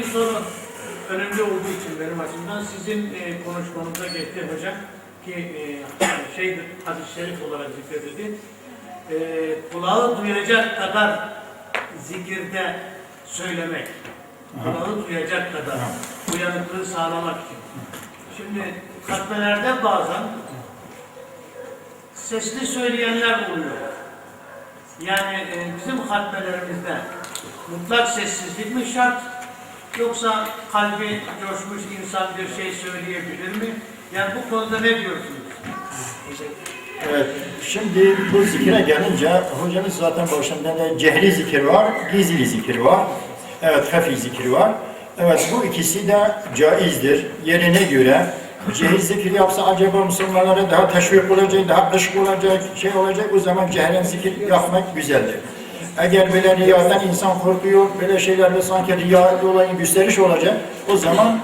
bir soru önemli olduğu için benim açımdan sizin e, konuşmanıza geçti hocam ki e, şey hadis-i şerif olarak zikredildi. E, kulağı duyacak kadar zikirde söylemek. Kulağı duyacak kadar uyanıklığı sağlamak için. Şimdi katmelerde bazen sesli söyleyenler oluyor. Yani e, bizim hatmelerimizde mutlak sessizlik mi şart yoksa kalbi coşmuş insan bir şey söyleyebilir mi? Yani bu konuda ne diyorsunuz? Evet, şimdi bu zikire gelince hocamız zaten başında da cehri zikir var, gizli zikir var. Evet, hafi zikir var. Evet, bu ikisi de caizdir. Yerine göre cehri zikir yapsa acaba Müslümanlara daha teşvik olacak, daha ışık olacak, şey olacak. O zaman cehren zikir yapmak güzeldir. Eğer böyle riyadan insan korkuyor, böyle şeylerde sanki riya olayı gösteriş olacak, o zaman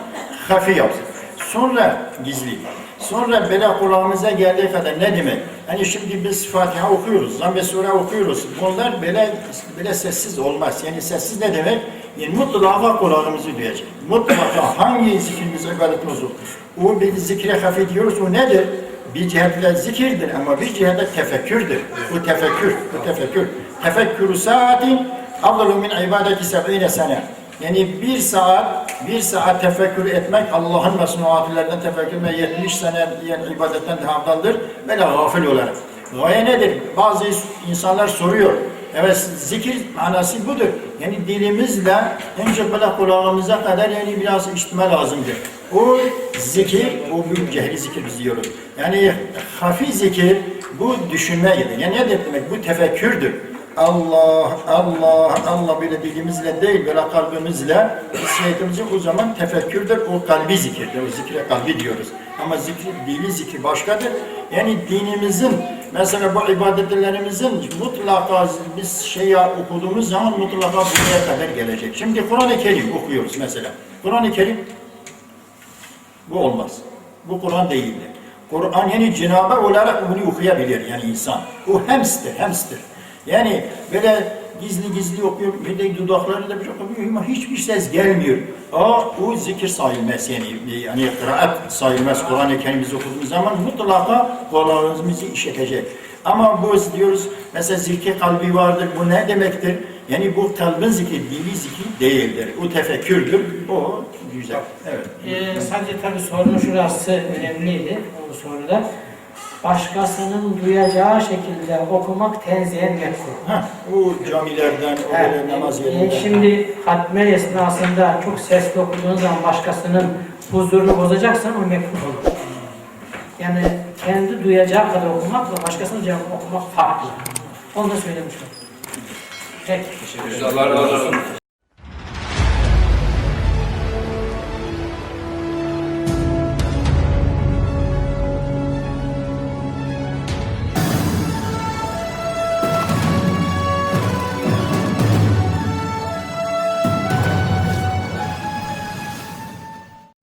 hafi yapsın. Sonra gizli. Sonra böyle kulağımıza geldiği kadar ne demek? Hani şimdi biz Fatiha okuyoruz, Zamm-ı Sure okuyoruz. Bunlar böyle böyle sessiz olmaz. Yani sessiz ne demek? Yani mutlaka kulağımızı duyacak. Mutlaka hangi zikrimiz, ibadetimiz o. O bir zikre hafif diyoruz. O nedir? Bir cihetle zikirdir ama bir cihetle tefekkürdür. Bu tefekkür, bu tefekkür. Tefekkürü saatin afdalu min ibadeti seb'ine sene. Yani bir saat, bir saat tefekkür etmek Allah'ın mesnuatlarından tefekkür etmek 70 sene yani ibadetten daha afdaldır. Böyle gafil olarak. Gaye nedir? Bazı insanlar soruyor. Evet zikir manası budur. Yani dilimizle önce böyle kulağımıza kadar yani biraz işitme lazımdır. O zikir, o bir cehri zikir biz diyoruz. Yani hafif zikir bu düşünmedir. Yani ne demek? Bu tefekkürdür. Allah, Allah, Allah böyle dilimizle değil, böyle kalbimizle hissiyatımızı o zaman tefekkürdür, o kalbi zikirdir, o zikre kalbi diyoruz. Ama zikir, dili zikir başkadır. Yani dinimizin, mesela bu ibadetlerimizin mutlaka biz şeyi okuduğumuz zaman mutlaka buraya kadar gelecek. Şimdi Kur'an-ı Kerim okuyoruz mesela. Kur'an-ı Kerim bu olmaz. Bu Kur'an değildir. Kur'an yani Cenab-ı olarak bunu okuyabilir yani insan. O hemstir, hemstir. Yani böyle gizli gizli okuyor, bir de dudakları da bir okuyor ama hiçbir ses gelmiyor. Aa, o zikir sayılmaz yani. Yani kıraat sayılmaz. Kur'an-ı Kerim'i okuduğumuz zaman mutlaka kulağımızı işitecek. Ama bu diyoruz mesela zikir kalbi vardır. Bu ne demektir? Yani bu kalbin zikri, dili zikri değildir. O tefekkürdür. O güzel. Evet. Ee, sadece tabii sorunun şurası önemliydi o soruda. Başkasının duyacağı şekilde okumak tenzihen mekruh. O camilerden, o Evet, böyle namaz e, yerinden. şimdi hatme esnasında çok sesli okuduğun zaman başkasının huzurunu bozacaksan o mekruh olur. Yani kendi duyacağı kadar okumakla başkasının cevabı okumak farklı. Onu da söylemiş oldum. Peki. Allah razı olsun.